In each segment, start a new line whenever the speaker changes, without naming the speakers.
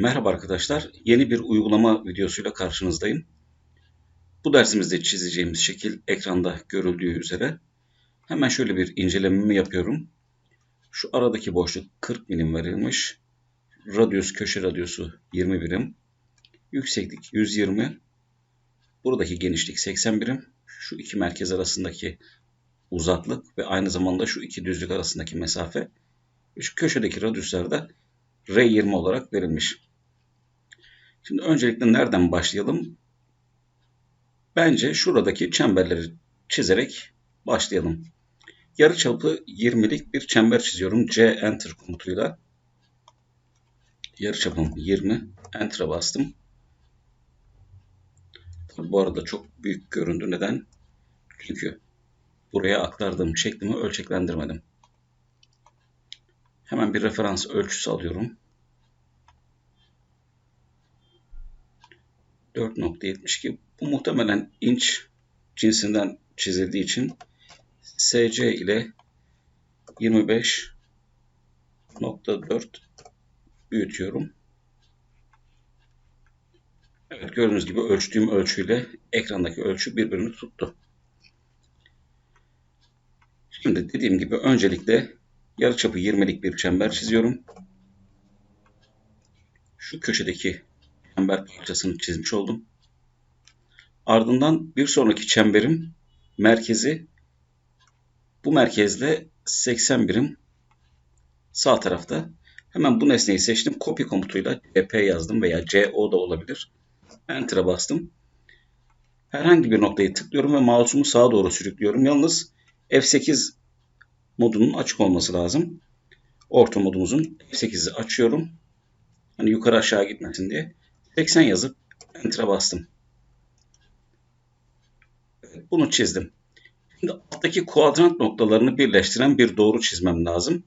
Merhaba arkadaşlar, yeni bir uygulama videosuyla karşınızdayım. Bu dersimizde çizeceğimiz şekil ekranda görüldüğü üzere. Hemen şöyle bir incelememi yapıyorum. Şu aradaki boşluk 40 milim verilmiş. Radyus, köşe radyosu 20 birim. Yükseklik 120. Buradaki genişlik 80 birim. Şu iki merkez arasındaki uzaklık ve aynı zamanda şu iki düzlük arasındaki mesafe. Şu köşedeki radyuslar da R20 olarak verilmiş. Şimdi öncelikle nereden başlayalım? Bence şuradaki çemberleri çizerek başlayalım. Yarıçapı 20'lik bir çember çiziyorum. C Enter komutuyla. Yarıçapım 20. Enter'a bastım. Bu arada çok büyük göründü. Neden? Çünkü buraya aktardığım şeklimi ölçeklendirmedim. Hemen bir referans ölçüsü alıyorum. 4.72 bu muhtemelen inç cinsinden çizildiği için SC ile 25.4 büyütüyorum. Evet gördüğünüz gibi ölçtüğüm ölçüyle ekrandaki ölçü birbirini tuttu. Şimdi dediğim gibi öncelikle yarıçapı 20'lik bir çember çiziyorum. Şu köşedeki çember parçasını çizmiş oldum. Ardından bir sonraki çemberim merkezi bu merkezle 80 birim sağ tarafta. Hemen bu nesneyi seçtim. Copy komutuyla CP yazdım veya CO da olabilir. Enter'a bastım. Herhangi bir noktayı tıklıyorum ve mouse'umu sağa doğru sürüklüyorum. Yalnız F8 modunun açık olması lazım. Orta modumuzun F8'i açıyorum. Hani yukarı aşağı gitmesin diye. 80 yazıp Enter'a bastım. Bunu çizdim. Şimdi alttaki kuadrant noktalarını birleştiren bir doğru çizmem lazım.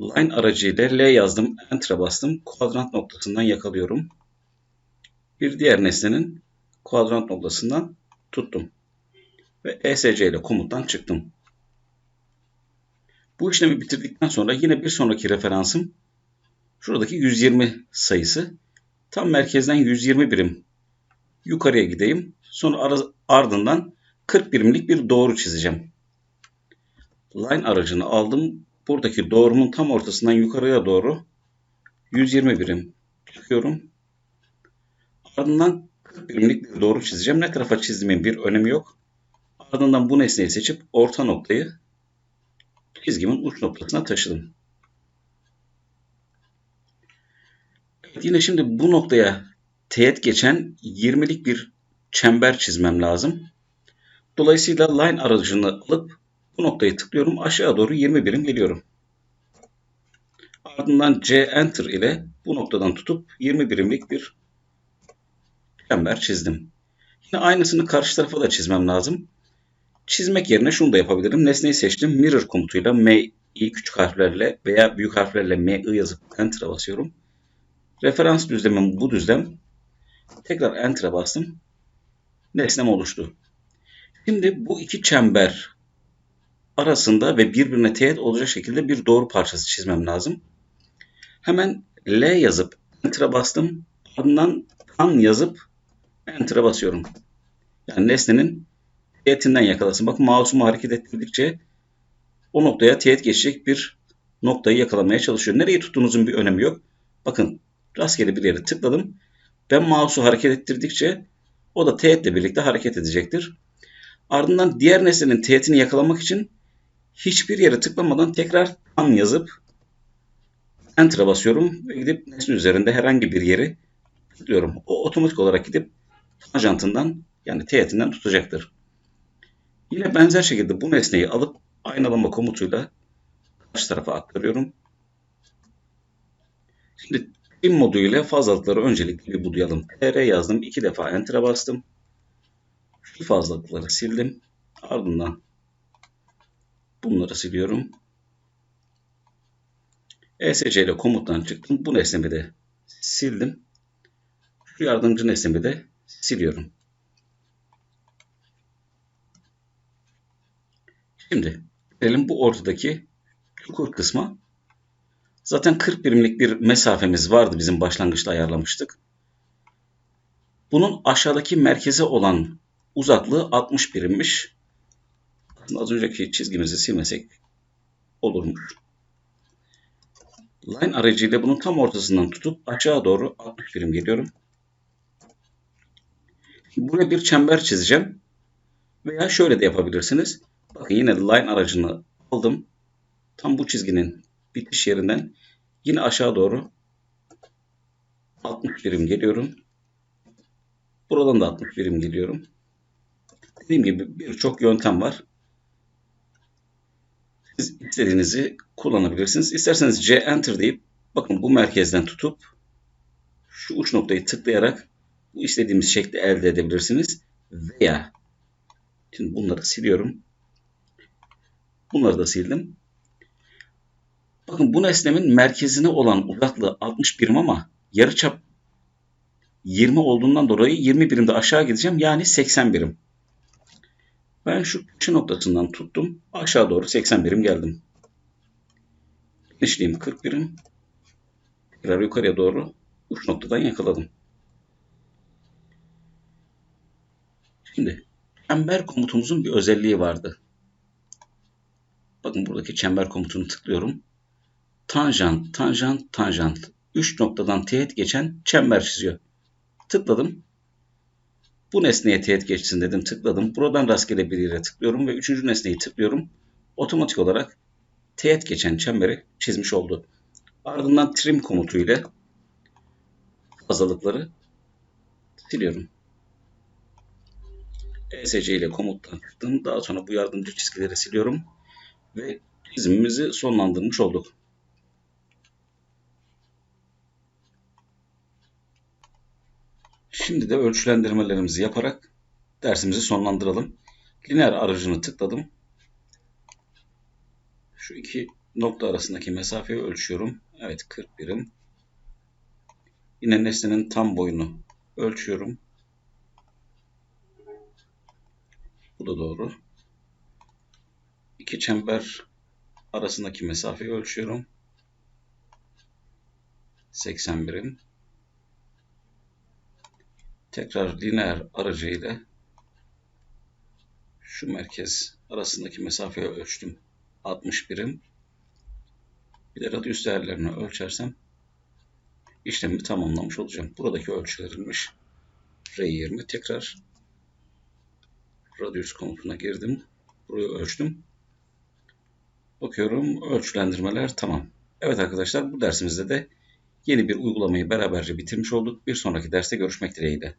Line aracıyla L yazdım, Enter'a bastım. Kuadrant noktasından yakalıyorum. Bir diğer nesnenin kuadrant noktasından tuttum. Ve ESC ile komuttan çıktım. Bu işlemi bitirdikten sonra yine bir sonraki referansım şuradaki 120 sayısı. Tam merkezden 120 birim yukarıya gideyim. Sonra ardından 40 birimlik bir doğru çizeceğim. Line aracını aldım. Buradaki doğrumun tam ortasından yukarıya doğru 120 birim çıkıyorum. Ardından 40 birimlik bir doğru çizeceğim. Ne tarafa çizdiğimin bir önemi yok. Ardından bu nesneyi seçip orta noktayı çizgimin uç noktasına taşıdım. Yine şimdi bu noktaya teğet geçen 20'lik bir çember çizmem lazım. Dolayısıyla line aracını alıp bu noktayı tıklıyorum. Aşağı doğru 20 birim geliyorum. Ardından C Enter ile bu noktadan tutup 20 birimlik bir çember çizdim. Yine aynısını karşı tarafa da çizmem lazım. Çizmek yerine şunu da yapabilirim. Nesneyi seçtim. Mirror komutuyla M, I küçük harflerle veya büyük harflerle M, I yazıp Enter'a basıyorum. Referans düzlemim bu düzlem. Tekrar Enter'a bastım. Nesnem oluştu. Şimdi bu iki çember arasında ve birbirine teğet olacak şekilde bir doğru parçası çizmem lazım. Hemen L yazıp Enter'a bastım. Ardından tan yazıp Enter'a basıyorum. Yani nesnenin teğetinden yakalasın. Bakın mouse'umu hareket ettirdikçe o noktaya teğet geçecek bir noktayı yakalamaya çalışıyor. Nereyi tuttuğunuzun bir önemi yok. Bakın rastgele bir yere tıkladım. Ben mouse'u hareket ettirdikçe o da teğetle birlikte hareket edecektir. Ardından diğer nesnenin teğetini yakalamak için hiçbir yere tıklamadan tekrar tam yazıp Enter'a basıyorum ve gidip nesne üzerinde herhangi bir yeri tıklıyorum. O otomatik olarak gidip tanjantından yani teğetinden tutacaktır. Yine benzer şekilde bu nesneyi alıp aynalama komutuyla karşı tarafa aktarıyorum. Şimdi trim moduyla fazlalıkları öncelikle bir budayalım. TR yazdım. iki defa Enter'a bastım. Şu fazlalıkları sildim. Ardından bunları siliyorum. ESC ile komuttan çıktım. Bu nesnemi de sildim. Şu yardımcı nesnemi de siliyorum. Şimdi gelelim bu ortadaki çukur kısma. Zaten 40 birimlik bir mesafemiz vardı bizim başlangıçta ayarlamıştık. Bunun aşağıdaki merkeze olan uzaklığı 60 birimmiş. Az önceki çizgimizi silmesek olurmuş. Line aracıyla bunun tam ortasından tutup aşağı doğru 60 birim geliyorum. Buraya bir çember çizeceğim. Veya şöyle de yapabilirsiniz. Bakın yine line aracını aldım. Tam bu çizginin bitiş yerinden yine aşağı doğru 60 birim geliyorum. Buradan da 60 birim geliyorum. Dediğim gibi birçok yöntem var. Siz istediğinizi kullanabilirsiniz. İsterseniz C Enter deyip bakın bu merkezden tutup şu uç noktayı tıklayarak bu istediğimiz şekli elde edebilirsiniz. Veya şimdi bunları siliyorum. Bunları da sildim. Bakın bu nesnemin merkezine olan uzaklığı 60 birim ama yarıçap 20 olduğundan dolayı 20 birimde aşağı gideceğim. Yani 80 birim. Ben şu köşe noktasından tuttum. Aşağı doğru 80 birim geldim. Genişliğim 40 birim. Tekrar yukarıya doğru uç noktadan yakaladım. Şimdi çember komutumuzun bir özelliği vardı. Bakın buradaki çember komutunu tıklıyorum. Tanjant, tanjant, tanjant. 3 noktadan teğet geçen çember çiziyor. Tıkladım. Bu nesneye teğet geçsin dedim tıkladım. Buradan rastgele bir yere tıklıyorum ve üçüncü nesneyi tıklıyorum. Otomatik olarak teğet geçen çemberi çizmiş oldu. Ardından trim komutu ile fazlalıkları siliyorum. ESC ile komuttan çıktım. Daha sonra bu yardımcı çizgileri siliyorum. Ve çizimimizi sonlandırmış olduk. Şimdi de ölçülendirmelerimizi yaparak dersimizi sonlandıralım. Lineer aracını tıkladım. Şu iki nokta arasındaki mesafeyi ölçüyorum. Evet 40 birim. Yine nesnenin tam boyunu ölçüyorum. Bu da doğru. İki çember arasındaki mesafeyi ölçüyorum. 80 birim. Tekrar lineer aracı ile şu merkez arasındaki mesafeyi ölçtüm. 60 birim. Bir de radyüs değerlerini ölçersem işlemi tamamlamış olacağım. Buradaki ölçülerilmiş. R20 tekrar radyüs komutuna girdim. Burayı ölçtüm. Bakıyorum ölçülendirmeler tamam. Evet arkadaşlar bu dersimizde de yeni bir uygulamayı beraberce bitirmiş olduk. Bir sonraki derste görüşmek dileğiyle.